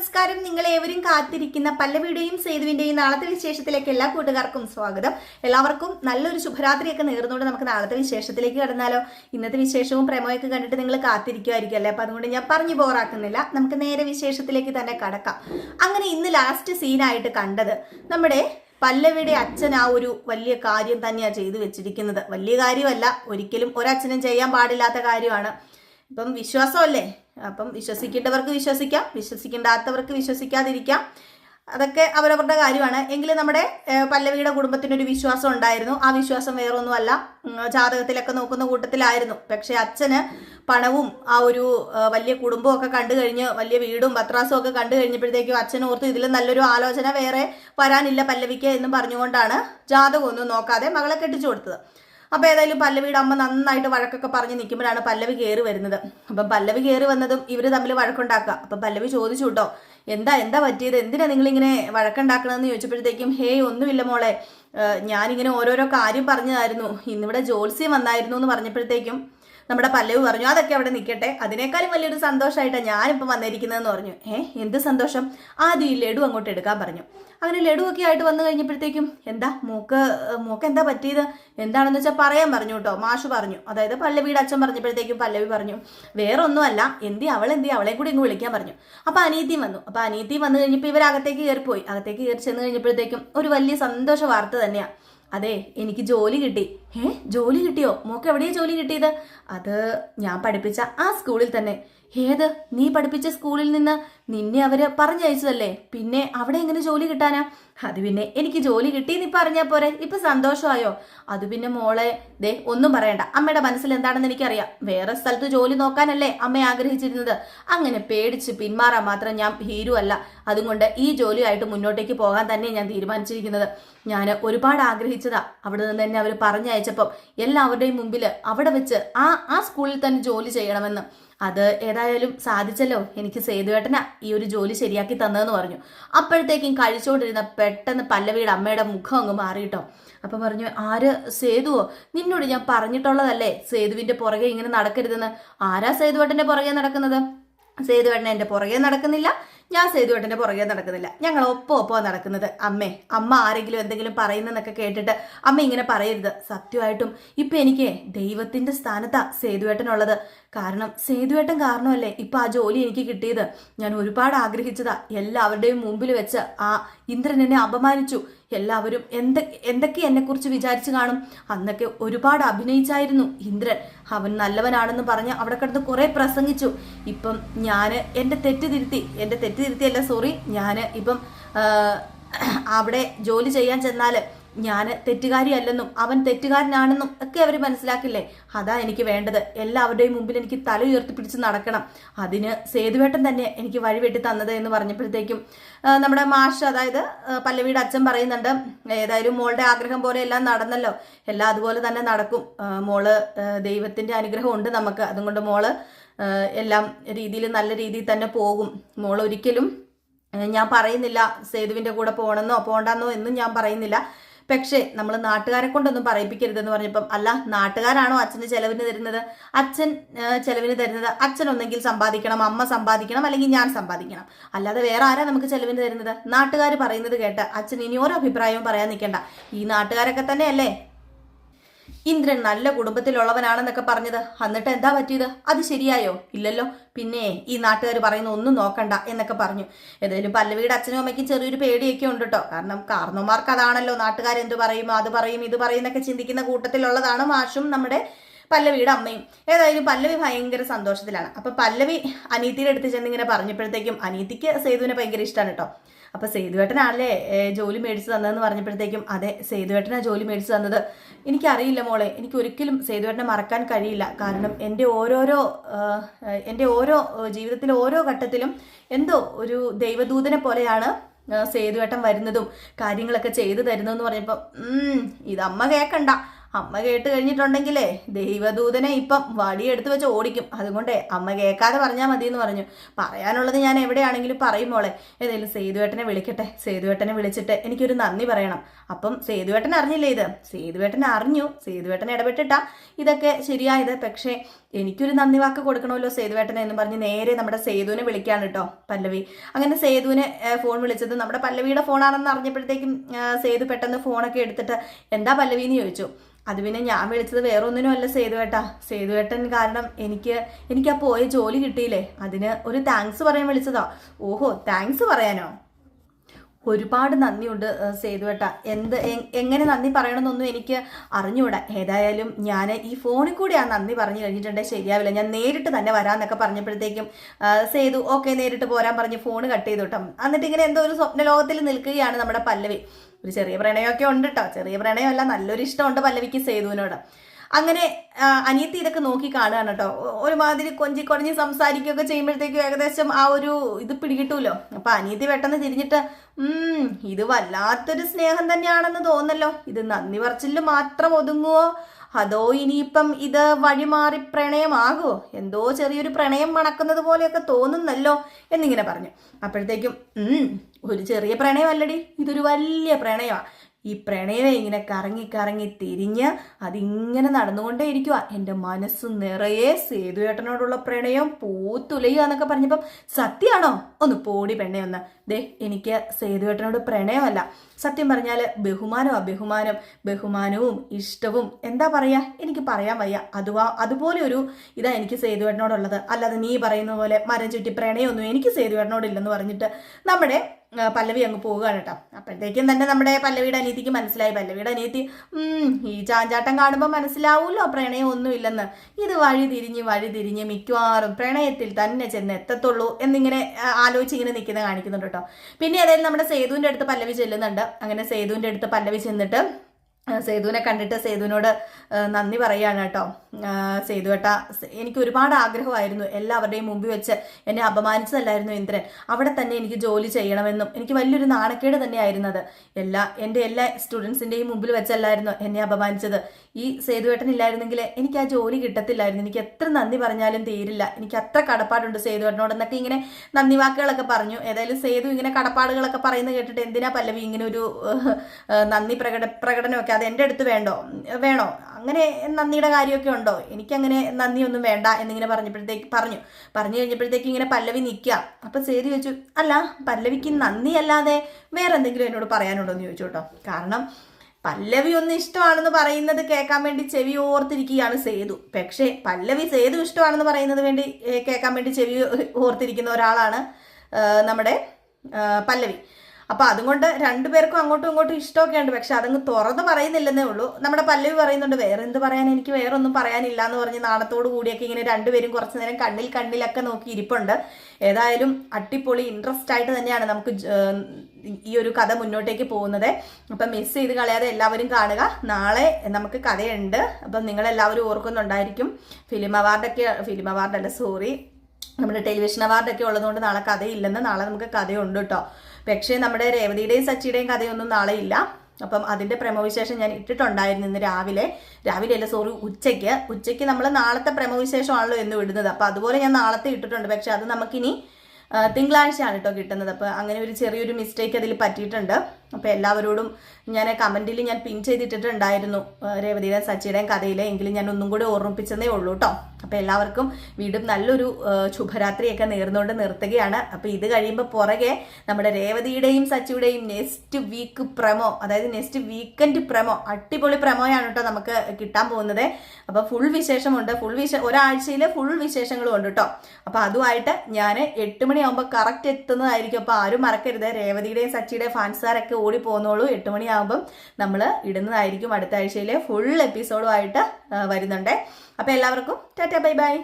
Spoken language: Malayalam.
നമസ്കാരം. നിങ്ങൾ ഏവരും കാത്തിരിക്കുന്ന പല്ലവിയുടെയും സേതുവിന്റെയും നാളത്തെ വിശേഷത്തിലേക്ക് എല്ലാ കൂട്ടുകാർക്കും സ്വാഗതം. എല്ലാവർക്കും നല്ലൊരു ശുഭരാത്രിയൊക്കെ നേർന്നുകൊണ്ട് നമുക്ക് നാളത്തെ വിശേഷത്തിലേക്ക് കടന്നാലോ. ഇന്നത്തെ വിശേഷവും പ്രേമയൊക്കെ കണ്ടിട്ട് നിങ്ങൾ കാത്തിരിക്കുമായിരിക്കും അല്ലേ? അപ്പൊ അതുകൊണ്ട് ഞാൻ പറഞ്ഞു ബോറാക്കുന്നില്ല നമുക്ക് നേരെ വിശേഷത്തിലേക്ക് തന്നെ കടക്കാം. അങ്ങനെ ഇന്ന് ലാസ്റ്റ് സീനായിട്ട് കണ്ടത് നമ്മുടെ പല്ലവിയുടെ അച്ഛൻ ആ ഒരു വലിയ കാര്യം തന്നെയാണ് ചെയ്തു വെച്ചിരിക്കുന്നത്. വലിയ കാര്യമല്ല. ഒരിക്കലും ഒരച്ഛനും ചെയ്യാൻ പാടില്ലാത്ത കാര്യമാണ്. ഇപ്പം വിശ്വാസമല്ലേ? അപ്പം വിശ്വസിക്കേണ്ടവർക്ക് വിശ്വസിക്കാം വിശ്വസിക്കേണ്ടാത്തവർക്ക് വിശ്വസിക്കാതിരിക്കാം. അതൊക്കെ അവരവരുടെ കാര്യമാണ്. എങ്കിലും നമ്മുടെ പല്ലവിയുടെ കുടുംബത്തിനൊരു വിശ്വാസം ഉണ്ടായിരുന്നു. ആ വിശ്വാസം വേറൊന്നുമല്ല. ജാതകത്തിലൊക്കെ നോക്കുന്ന കൂട്ടത്തിലായിരുന്നു. പക്ഷേ അച്ഛന് പണവും ആ ഒരു വലിയ കുടുംബവും ഒക്കെ കണ്ടു കഴിഞ്ഞ് വലിയ വീടും പത്രാസും ഒക്കെ കണ്ടു കഴിഞ്ഞപ്പോഴത്തേക്കും അച്ഛൻ ഓർത്ത് ഇതിൽ നല്ലൊരു ആലോചന വേറെ വരാനില്ല പല്ലവിക്ക് എന്ന് പറഞ്ഞുകൊണ്ടാണ് ജാതകമൊന്നും നോക്കാതെ മകളെ കെട്ടിച്ചു കൊടുത്തത്. അപ്പൊ ഏതായാലും പല്ലവിയുടെ അമ്മ നന്നായിട്ട് വഴക്കൊക്കെ പറഞ്ഞ് നിൽക്കുമ്പോഴാണ് പല്ലവി കയറി വരുന്നത്. അപ്പം പല്ലവി കയറി വന്നതും ഇവർ തമ്മിൽ വഴക്കുണ്ടാക്കുക അപ്പൊ പല്ലവി ചോദിച്ചു കേട്ടോ എന്താ എന്താ പറ്റിയത്? എന്തിനാ നിങ്ങൾ ഇങ്ങനെ വഴക്കുണ്ടാക്കണമെന്ന് ചോദിച്ചപ്പോഴത്തേക്കും ഹേയ് ഒന്നുമില്ല മോളെ. ഞാനിങ്ങനെ ഓരോരോ കാര്യം പറഞ്ഞതായിരുന്നു. ഇന്നിവിടെ ജോത്സ്യം വന്നായിരുന്നു എന്ന് പറഞ്ഞപ്പോഴത്തേക്കും നമ്മുടെ പല്ലവ് പറഞ്ഞു അതൊക്കെ അവിടെ നിൽക്കട്ടെ അതിനേക്കാളും വലിയൊരു സന്തോഷമായിട്ടാണ് ഞാനിപ്പോൾ വന്നിരിക്കുന്നതെന്ന് പറഞ്ഞു. ഏ എന്ത് സന്തോഷം? ആദ്യം ഈ ലഡു അങ്ങോട്ട് എടുക്കാൻ പറഞ്ഞു. അങ്ങനെ ലഡു ഒക്കെ ആയിട്ട് വന്നു കഴിഞ്ഞപ്പോഴത്തേക്കും എന്താ മൂക്ക് മൂക്ക് എന്താ പറ്റിയത്? എന്താണെന്ന് വെച്ചാൽ പറയാൻ പറഞ്ഞു കേട്ടോ മാഷ് പറഞ്ഞു. അതായത് പല്ലവിയുടെ അച്ഛൻ പറഞ്ഞപ്പോഴത്തേക്കും പല്ലവി പറഞ്ഞു വേറെ ഒന്നുമല്ല എന്തി അവൾ എന്തി അവളെ കൂടി ഇങ്ങ് വിളിക്കാൻ പറഞ്ഞു. അപ്പോൾ അനീതി വന്നു. അപ്പോൾ അനീതി വന്നു കഴിഞ്ഞപ്പോൾ ഇവർ അകത്തേക്ക് കയറിപ്പോയി. അകത്തേക്ക് കയറി ചെന്ന് കഴിഞ്ഞപ്പോഴത്തേക്കും ഒരു വലിയ സന്തോഷ വാർത്ത തന്നെയാണ് അതെ എനിക്ക് ജോലി കിട്ടി. ഏ ജോലി കിട്ടിയോ? മോക്ക് എവിടെയാ ജോലി കിട്ടിയത്? അത് ഞാൻ പഠിപ്പിച്ച ആ സ്കൂളിൽ തന്നെ. ഏത്? നീ പഠിപ്പിച്ച സ്കൂളിൽ നിന്ന് നിന്നെ അവർ പറഞ്ഞയച്ചതല്ലേ? പിന്നെ അവിടെ എങ്ങനെ ജോലി കിട്ടാനാ? അത് പിന്നെ എനിക്ക് ജോലി കിട്ടി നീ പറഞ്ഞാ പോരെ. ഇപ്പൊ സന്തോഷമായോ? അത് പിന്നെ മോളെ ദേ ഒന്നും പറയണ്ട. അമ്മയുടെ മനസ്സിൽ എന്താണെന്ന് എനിക്കറിയാം. വേറെ സ്ഥലത്ത് ജോലി നോക്കാനല്ലേ അമ്മ ആഗ്രഹിച്ചിരുന്നത്. അങ്ങനെ പേടിച്ച് പിന്മാറാൻ മാത്രം ഞാൻ ഹീരു അല്ല. അതുകൊണ്ട് ഈ ജോലിയായിട്ട് മുന്നോട്ടേക്ക് പോകാൻ തന്നെ ഞാൻ തീരുമാനിച്ചിരിക്കുന്നത്. ഞാൻ ഒരുപാട് ആഗ്രഹിച്ചതാ. അവിടെ നിന്ന് തന്നെ അവർ പറഞ്ഞയച്ചപ്പം എല്ലാവരുടെയും മുമ്പിൽ അവിടെ വെച്ച് ആ ആ സ്കൂളിൽ തന്നെ ജോലി ചെയ്യണമെന്ന്. അത് ഏതായാലും സാധിച്ചല്ലോ. എനിക്ക് സേതുവേട്ടനാ ഈ ഒരു ജോലി ശരിയാക്കി തന്നതെന്ന് പറഞ്ഞു. അപ്പോഴത്തേക്കും കഴിച്ചുകൊണ്ടിരുന്ന പെട്ടെന്ന് പല്ലവിയുടെ അമ്മയുടെ മുഖം അങ്ങ് മാറിയിട്ടോ. അപ്പൊ പറഞ്ഞു ആര്? സേതുവോ? നിന്നോട് ഞാൻ പറഞ്ഞിട്ടുള്ളതല്ലേ? സേതുവിന്റെ പുറകെ ഇങ്ങനെ നടക്കരുതെന്ന്. ആരാ സേതുവേട്ടന്റെ പുറകെ നടക്കുന്നത്? സേതുവേട്ടൻ എന്റെ പുറകെ നടക്കുന്നില്ല. ഞാൻ സേതുവേട്ടന്റെ പുറകെ നടക്കുന്നില്ല. ഞങ്ങൾ ഒപ്പം ഒപ്പം നടക്കുന്നത്. അമ്മേ അമ്മ ആരെങ്കിലും എന്തെങ്കിലും പറയുന്നെന്നൊക്കെ കേട്ടിട്ട് അമ്മ ഇങ്ങനെ പറയരുത്. സത്യമായിട്ടും ഇപ്പം എനിക്ക് ദൈവത്തിന്റെ സ്ഥാനത്താ സേതുവേട്ടനുള്ളത്. കാരണം സേതുവേട്ടൻ കാരണമല്ലേ ഇപ്പം ആ ജോലി എനിക്ക് കിട്ടിയത്? ഞാൻ ഒരുപാട് ആഗ്രഹിച്ചതാ. എല്ലാവരുടെയും മുമ്പിൽ വെച്ച് ആ ഇന്ദ്രൻ എന്നെ അപമാനിച്ചു. എല്ലാവരും എന്തൊക്കെ എന്തൊക്കെ എന്നെക്കുറിച്ച് വിചാരിച്ചു കാണും? അന്നൊക്കെ ഒരുപാട് അഭിനയിച്ചായിരുന്നു ഇന്ദ്രൻ. അവൻ നല്ലവനാണെന്ന് പറഞ്ഞ് അവിടെ കിടന്ന് കുറേ പ്രസംഗിച്ചു. ഇപ്പം ഞാൻ എന്റെ തെറ്റ് തിരുത്തി എന്റെ തെറ്റ് തിരുത്തിയല്ല സോറി ഞാൻ ഇപ്പം അവിടെ ജോലി ചെയ്യാൻ ചെന്നാൽ ഞാൻ തെറ്റുകാരിയല്ലെന്നും അവൻ തെറ്റുകാരനാണെന്നും ഒക്കെ അവർ മനസ്സിലാക്കില്ലേ? അതാ എനിക്ക് വേണ്ടത്. എല്ലാവരുടെയും മുമ്പിൽ എനിക്ക് തല ഉയർത്തിപ്പിടിച്ച് നടക്കണം. അതിന് സേതുവേട്ടൻ തന്നെ എനിക്ക് വഴിവെട്ടി തന്നത് എന്ന് പറഞ്ഞപ്പോഴത്തേക്കും നമ്മുടെ മാഷ് അതായത് പല്ലവിയുടെ അച്ഛൻ പറയുന്നുണ്ട് ഏതായാലും മോളുടെ ആഗ്രഹം പോലെ എല്ലാം നടന്നല്ലോ. എല്ലാം അതുപോലെ തന്നെ നടക്കും. മോൾ ദൈവത്തിന്റെ അനുഗ്രഹം ഉണ്ട് നമുക്ക്. അതുകൊണ്ട് മോൾ എല്ലാം രീതിയിൽ നല്ല രീതിയിൽ തന്നെ പോകും. മോൾ ഒരിക്കലും ഞാൻ പറയുന്നില്ല സേതുവിന്റെ കൂടെ പോകണമെന്നോ പോകണ്ടെന്നോ എന്നും ഞാൻ പറയുന്നില്ല. പക്ഷേ നമ്മൾ നാട്ടുകാരെ കൊണ്ടൊന്നും പറയിപ്പിക്കരുതെന്ന് പറഞ്ഞപ്പം അല്ല നാട്ടുകാരാണോ അച്ഛന് ചെലവിന് തരുന്നത്? അച്ഛൻ ചെലവിന് തരുന്നത് അച്ഛൻ ഒന്നെങ്കിൽ സമ്പാദിക്കണം അമ്മ സമ്പാദിക്കണം അല്ലെങ്കിൽ ഞാൻ സമ്പാദിക്കണം. അല്ലാതെ വേറെ ആരാ നമുക്ക് ചെലവിന് തരുന്നത്? നാട്ടുകാർ പറയുന്നത് കേട്ട് അച്ഛൻ ഇനി ഓരോ അഭിപ്രായവും പറയാൻ നിൽക്കേണ്ട. ഈ നാട്ടുകാരൊക്കെ തന്നെയല്ലേ? ഇന്ദ്രൻ നല്ല കുടുംബത്തിലുള്ളവനാണെന്നൊക്കെ പറഞ്ഞത്. എന്നിട്ട് എന്താ പറ്റിയത്? അത് ശരിയായോ? ഇല്ലല്ലോ. പിന്നെ ഈ നാട്ടുകാർ പറയുന്ന ഒന്നും നോക്കണ്ട എന്നൊക്കെ പറഞ്ഞു. ഏതായാലും പല്ലവിയുടെ അച്ഛനും അമ്മയ്ക്കും ചെറിയൊരു പേടിയൊക്കെ ഉണ്ട് കേട്ടോ കാരണം കാരണവന്മാർക്ക് അതാണല്ലോ നാട്ടുകാർ എന്ത് പറയും അത് പറയും ഇത് പറയും എന്നൊക്കെ ചിന്തിക്കുന്ന കൂട്ടത്തിലുള്ളതാണ് മാഷും നമ്മുടെ പല്ലവിയുടെ അമ്മയും. ഏതായാലും പല്ലവി ഭയങ്കര സന്തോഷത്തിലാണ്. അപ്പൊ പല്ലവി അനീതിയുടെ അടുത്ത് ചെന്ന് ഇങ്ങനെ പറഞ്ഞപ്പോഴത്തേക്കും അനീതിക്ക് സേതുവിനെ ഭയങ്കര ഇഷ്ടമാണ് കേട്ടോ അപ്പൊ സേതുവേട്ടനാണല്ലേ ജോലി മേടിച്ചു തന്നതെന്ന് പറഞ്ഞപ്പോഴത്തേക്കും അതെ സേതുവേട്ടനാ ജോലി മേടിച്ചു തന്നത്. എനിക്കറിയില്ല മോളെ എനിക്ക് ഒരിക്കലും സേതുവേട്ടനെ മറക്കാൻ കഴിയില്ല. കാരണം എന്റെ ഓരോരോ എന്റെ ഓരോ ജീവിതത്തിലെ ഓരോ ഘട്ടത്തിലും എന്തോ ഒരു ദൈവദൂതനെ പോലെയാണ് സേതുവേട്ടൻ വരുന്നതും കാര്യങ്ങളൊക്കെ ചെയ്തു തരുന്നതെന്ന് പറഞ്ഞപ്പോൾ ഇത് അമ്മ കേക്കണ്ട. അമ്മ കേട്ട് കഴിഞ്ഞിട്ടുണ്ടെങ്കിലേ ദൈവദൂതനെ ഇപ്പം വടിയെടുത്ത് വെച്ച് ഓടിക്കും. അതുകൊണ്ടേ അമ്മ കേൾക്കാതെ പറഞ്ഞാൽ മതി എന്ന് പറഞ്ഞു. പറയാനുള്ളത് ഞാൻ എവിടെയാണെങ്കിലും പറയും മോളെ. ഏതായാലും സേതുവേട്ടനെ വിളിക്കട്ടെ. സേതുവേട്ടനെ വിളിച്ചിട്ട് എനിക്കൊരു നന്ദി പറയണം. അപ്പം സേതുവേട്ടൻ അറിഞ്ഞില്ലേ ഇത്? സേതുവേട്ടൻ അറിഞ്ഞു. സേതുവേട്ടൻ ഇടപെട്ടിട്ടാ ഇതൊക്കെ ശരിയായത്. പക്ഷേ എനിക്കൊരു നന്ദി വാക്ക് കൊടുക്കണമല്ലോ സേതുവേട്ടനെ എന്ന് പറഞ്ഞ് നേരെ നമ്മുടെ സേതുവിനെ വിളിക്കാണ് കേട്ടോ പല്ലവി. അങ്ങനെ സേതുവിനെ ഫോൺ വിളിച്ചത്. നമ്മുടെ പല്ലവിയുടെ ഫോണാണെന്ന് അറിഞ്ഞപ്പോഴത്തേക്കും സേതു പെട്ടെന്ന് ഫോണൊക്കെ എടുത്തിട്ട് എന്താ പല്ലവി? എന്ന് ചോദിച്ചു. അത് പിന്നെ ഞാൻ വിളിച്ചത് വേറെ ഒന്നിനും അല്ല സേതുവേട്ടാ. സേതുവേട്ടൻ കാരണം എനിക്ക് എനിക്ക് ആ പോയ ജോലി കിട്ടിയില്ലേ? അതിന് ഒരു താങ്ക്സ് പറയാൻ വിളിച്ചതാ. ഓഹോ താങ്ക്സ് പറയാനോ? ഒരുപാട് നന്ദിയുണ്ട് സേതുവേട്ട എന്ത് എങ്ങനെ നന്ദി പറയണമെന്നൊന്നും എനിക്ക് അറിഞ്ഞുകൂടാ. ഏതായാലും ഞാൻ ഈ ഫോണിൽ കൂടി ആ നന്ദി പറഞ്ഞു കഴിഞ്ഞിട്ടുണ്ടെങ്കിൽ ശരിയാവില്ല. ഞാൻ നേരിട്ട് തന്നെ വരാമെന്നൊക്കെ പറഞ്ഞപ്പോഴത്തേക്കും സേതു ഓക്കെ നേരിട്ട് പോരാൻ പറഞ്ഞ് ഫോൺ കട്ട് ചെയ്തു കേട്ടോ. എന്നിട്ട് ഇങ്ങനെ എന്തോ ഒരു സ്വപ്ന ലോകത്തിൽ നിൽക്കുകയാണ് നമ്മുടെ പല്ലവി. ഒരു ചെറിയ പ്രണയമൊക്കെ ഉണ്ട് കേട്ടോ. ചെറിയ പ്രണയമല്ല നല്ലൊരു ഇഷ്ടമുണ്ട് പല്ലവിക്ക് സേതുവിനോട്. അങ്ങനെ അനിയത്തി ഇതൊക്കെ നോക്കി കാണുകയാണ് കേട്ടോ. ഒരുമാതിരി കൊഞ്ചി കുറഞ്ഞ് സംസാരിക്കുകയൊക്കെ ചെയ്യുമ്പോഴത്തേക്കും ഏകദേശം ആ ഒരു ഇത് പിടികിട്ടൂലോ. അപ്പൊ അനിയത്തി പെട്ടെന്ന് തിരിഞ്ഞിട്ട് ഇത് വല്ലാത്തൊരു സ്നേഹം തന്നെയാണെന്ന് തോന്നല്ലോ ഇത് നന്ദി പറച്ചിൽ മാത്രം ഒതുങ്ങുവോ? അതോ ഇനിയിപ്പം ഇത് വഴിമാറി പ്രണയമാകുമോ എന്തോ ചെറിയൊരു പ്രണയം മണക്കുന്നത് പോലെയൊക്കെ തോന്നുന്നല്ലോ എന്നിങ്ങനെ പറഞ്ഞു. അപ്പോഴത്തേക്കും ഒരു ചെറിയ പ്രണയമല്ലടി. ഇതൊരു വലിയ പ്രണയമാണ് ഈ പ്രണയം ഇങ്ങനെ കറങ്ങി കറങ്ങി തിരിഞ്ഞ് അതിങ്ങനെ നടന്നുകൊണ്ടേ ഇരിക്കുക എന്റെ മനസ്സ് നിറയെ സേതുവേട്ടനോടുള്ള പ്രണയം പൂത്തുലയുക എന്നൊക്കെ പറഞ്ഞപ്പം സത്യമാണോ ഒന്ന് പോടി പെണ്ണേ ഒന്ന്. ദേ എനിക്ക് സേതുവേട്ടനോട് പ്രണയമല്ല. സത്യം പറഞ്ഞാൽ ബഹുമാനം. അബഹുമാനം ബഹുമാനവും ഇഷ്ടവും. എന്താ പറയുക എനിക്ക് പറയാൻ വയ്യ. അതുവാ അതുപോലെ ഒരു ഇതാ എനിക്ക് സേതുവേട്ടനോടുള്ളത്. അല്ലാതെ നീ പറയുന്ന പോലെ മരം ചുറ്റി പ്രണയമൊന്നും എനിക്ക് സേതുവേട്ടനോടില്ലെന്ന് പറഞ്ഞിട്ട് നമ്മുടെ പല്ലവി അങ്ങ് പോവുകയാണ് കേട്ടോ. അപ്പോഴത്തേക്കും തന്നെ നമ്മുടെ പല്ലവിയുടെ അനീതിക്ക് മനസ്സിലായി. പല്ലവിയുടെ അനീതി ഈ ചാഞ്ചാട്ടം കാണുമ്പോൾ മനസ്സിലാവൂല്ലോ പ്രണയം ഒന്നുമില്ലെന്ന് ഇത് വഴി തിരിഞ്ഞ് വഴി തിരിഞ്ഞ് മിക്കവാറും പ്രണയത്തിൽ തന്നെ ചെന്ന് എത്തത്തുള്ളൂ എന്നിങ്ങനെ ആലോചിച്ച് ഇങ്ങനെ നിൽക്കുന്നത് കാണിക്കുന്നുണ്ട് കേട്ടോ. പിന്നെ ഏതായാലും നമ്മുടെ സേതുവിന്റെ അടുത്ത് പല്ലവി ചെല്ലുന്നുണ്ട്. അങ്ങനെ സേതുവിന്റെ അടുത്ത് പല്ലവി ചെന്നിട്ട് സേതുവിനെ കണ്ടിട്ട് സേതുവിനോട് നന്ദി പറയുകയാണ് കേട്ടോ. സേതുവേട്ട കേട്ട. എനിക്ക് ഒരുപാട് ആഗ്രഹമായിരുന്നു. എല്ലാവരുടെയും മുമ്പിൽ വെച്ച് എന്നെ അപമാനിച്ചതല്ലായിരുന്നു ഇന്ദ്രൻ. അവിടെ തന്നെ എനിക്ക് ജോലി ചെയ്യണമെന്നും എനിക്ക് വലിയൊരു നാണക്കേട് തന്നെയായിരുന്നത്. എല്ലാ എന്റെ എല്ലാ സ്റ്റുഡൻസിന്റെയും മുമ്പിൽ വെച്ചല്ലായിരുന്നു എന്നെ അപമാനിച്ചത്. ഈ സേതുവേട്ടൻ ഇല്ലായിരുന്നെങ്കിൽ എനിക്ക് ആ ജോലി കിട്ടത്തില്ലായിരുന്നു. എനിക്ക് എത്ര നന്ദി പറഞ്ഞാലും തീരില്ല. എനിക്ക് അത്ര കടപ്പാടുണ്ട് സേതുവേട്ടനോടെന്നൊക്കെ ഇങ്ങനെ നന്ദി വാക്കുകളൊക്കെ പറഞ്ഞു. ഏതായാലും സേതു ഇങ്ങനെ കടപ്പാടുകളൊക്കെ പറയുന്നത് കേട്ടിട്ട് എന്തിനാ പല്ലവി ഇങ്ങനെ ഒരു നന്ദി പ്രകട പ്രകടനമൊക്കെ? അത് എന്റെ അടുത്ത് വേണ്ടോ? വേണോ? അങ്ങനെ നന്ദിയുടെ കാര്യമൊക്കെ ഉണ്ടോ? എനിക്കങ്ങനെ നന്ദിയൊന്നും വേണ്ട എന്നിങ്ങനെ പറഞ്ഞപ്പോഴത്തേക്ക് പറഞ്ഞു. പറഞ്ഞു കഴിഞ്ഞപ്പോഴത്തേക്ക് ഇങ്ങനെ പല്ലവി നിൽക്കുക അപ്പം സേതു ചോദിച്ചു അല്ല പല്ലവിക്ക് നന്ദി അല്ലാതെ വേറെ എന്തെങ്കിലും എന്നോട് പറയാനുണ്ടോ എന്ന് ചോദിച്ചു കേട്ടോ. കാരണം പല്ലവി ഒന്ന് ഇഷ്ടമാണെന്ന് പറയുന്നത് കേൾക്കാൻ വേണ്ടി ചെവി ഓർത്തിരിക്കുകയാണ് സേതു. പക്ഷേ പല്ലവി സേതു ഇഷ്ടമാണെന്ന് പറയുന്നത് വേണ്ടി കേൾക്കാൻ വേണ്ടി ചെവി ഓർത്തിരിക്കുന്ന ഒരാളാണ് നമ്മുടെ പല്ലവി. അപ്പൊ അതുകൊണ്ട് രണ്ടുപേർക്കും അങ്ങോട്ടും ഇങ്ങോട്ടും ഇഷ്ടമൊക്കെ ഉണ്ട് പക്ഷെ അതങ്ങ് തുറന്ന് പറയുന്നില്ലെന്നേ ഉള്ളൂ. നമ്മുടെ പല്ലവി പറയുന്നുണ്ട് വേറെ എന്ത് പറയാൻ എനിക്ക് വേറെ ഒന്നും പറയാനില്ല എന്ന് പറഞ്ഞ് നാണത്തോട് കൂടിയൊക്കെ ഇങ്ങനെ രണ്ടുപേരും കുറച്ചു നേരം കണ്ണിൽ കണ്ണിലൊക്കെ നോക്കി ഇരിപ്പുണ്ട്. ഏതായാലും അട്ടിപ്പൊളി ഇൻട്രസ്റ്റ് ആയിട്ട് തന്നെയാണ് നമുക്ക് ഈ ഒരു കഥ മുന്നോട്ടേക്ക് പോകുന്നത്. അപ്പം മിസ് ചെയ്ത് കളയാതെ എല്ലാവരും കാണുക. നാളെ നമുക്ക് കഥയുണ്ട്. നിങ്ങൾ എല്ലാവരും ഓർക്കുന്നുണ്ടായിരിക്കും. ഫിലിം അവാർഡൊക്കെ ഫിലിം അവാർഡല്ല സോറി നമ്മുടെ ടെലിവിഷൻ അവാർഡൊക്കെ ഉള്ളതുകൊണ്ട് നാളെ കഥയില്ലെന്ന് നാളെ നമുക്ക് കഥയുണ്ട് കേട്ടോ. പക്ഷേ നമ്മുടെ രേവതിയുടെയും സച്ചിയുടെയും കഥയൊന്നും നാളെ ഇല്ല. അപ്പം അതിന്റെ പ്രമവിശേഷം ഞാൻ ഇട്ടിട്ടുണ്ടായിരുന്നു ഇന്ന് രാവിലെ. രാവിലെ അല്ല സോറി ഉച്ചയ്ക്ക്. ഉച്ചയ്ക്ക് നമ്മൾ നാളത്തെ പ്രമവിശേഷമാണല്ലോ എന്ന് വിടുന്നത്. അപ്പം അതുപോലെ ഞാൻ നാളത്തെ ഇട്ടിട്ടുണ്ട്. പക്ഷെ അത് നമുക്കിനി തിങ്കളാഴ്ചയാണ് കേട്ടോ കിട്ടുന്നത്. അപ്പോൾ അങ്ങനെ ഒരു ചെറിയൊരു മിസ്റ്റേക്ക് അതിൽ പറ്റിയിട്ടുണ്ട്. അപ്പോൾ എല്ലാവരോടും ഞാൻ കമന്റിൽ ഞാൻ പിൻ ചെയ്തിട്ടിട്ടുണ്ടായിരുന്നു രേവതിയുടെയും സച്ചിയുടെയും കഥയിലെ എങ്കിലും ഞാൻ ഒന്നും കൂടി ഓർമ്മിപ്പിച്ചതേ ഉള്ളൂ കേട്ടോ അപ്പോൾ എല്ലാവർക്കും വീണ്ടും നല്ലൊരു ശുഭരാത്രിയൊക്കെ നേർന്നുകൊണ്ട് നിർത്തുകയാണ്. അപ്പോൾ ഇത് കഴിയുമ്പോൾ പുറകെ നമ്മുടെ രേവതിയുടെയും സച്ചിയുടെയും നെക്സ്റ്റ് വീക്ക് പ്രമോ അതായത് നെക്സ്റ്റ് വീക്കെൻഡ് പ്രമോ അടിപൊളി പ്രമോയാണ് കേട്ടോ നമുക്ക് കിട്ടാൻ പോകുന്നത്. അപ്പോൾ ഫുൾ വിശേഷമുണ്ട് ഫുൾ വിശ ഒരാഴ്ചയിൽ ഫുൾ വിശേഷങ്ങളും ഉണ്ട് കേട്ടോ അപ്പോൾ അതുമായിട്ട് ഞാൻ എട്ട് മണിയാകുമ്പോൾ കറക്റ്റ് എത്തുന്നതായിരിക്കും. അപ്പോൾ ആരും മറക്കരുത് രേവതിയുടെയും സച്ചിയുടെയും ഫാൻസുകാരൊക്കെ ഓടി പോകുന്നോളൂ എട്ട് മണിയാകുമ്പം നമ്മൾ ഇടുന്നതായിരിക്കും അടുത്ത ആഴ്ചയിലെ ഫുൾ എപ്പിസോഡുമായിട്ട് വരുന്നുണ്ട്. അപ്പോൾ എല്ലാവർക്കും ടാറ്റ ബൈ ബൈ.